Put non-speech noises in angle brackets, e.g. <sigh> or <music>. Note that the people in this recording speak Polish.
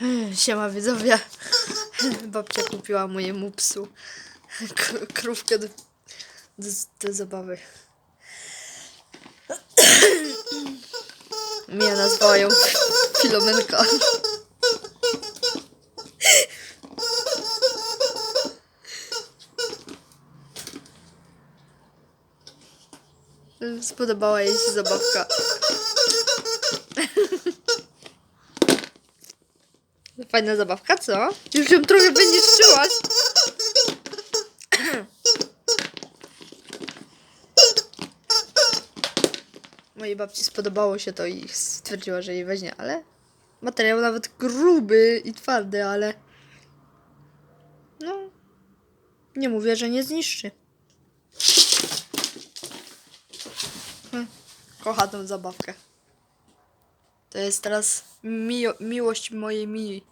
<laughs> Siema widzowie. <laughs> Babcia kupiła mojemu psu <laughs> krówkę do, do, do zabawy. <coughs> Mnie nazwała ją Filomenka. Spodobała jej się zabawka. Fajna zabawka, co? Już ją trochę wyniszczyłaś. Mojej babci spodobało się to i stwierdziła, że jej weźmie, ale materiał nawet gruby i twardy, ale no nie mówię, że nie zniszczy. Hm, Kocha tą zabawkę. To jest teraz mio- miłość mojej Mii.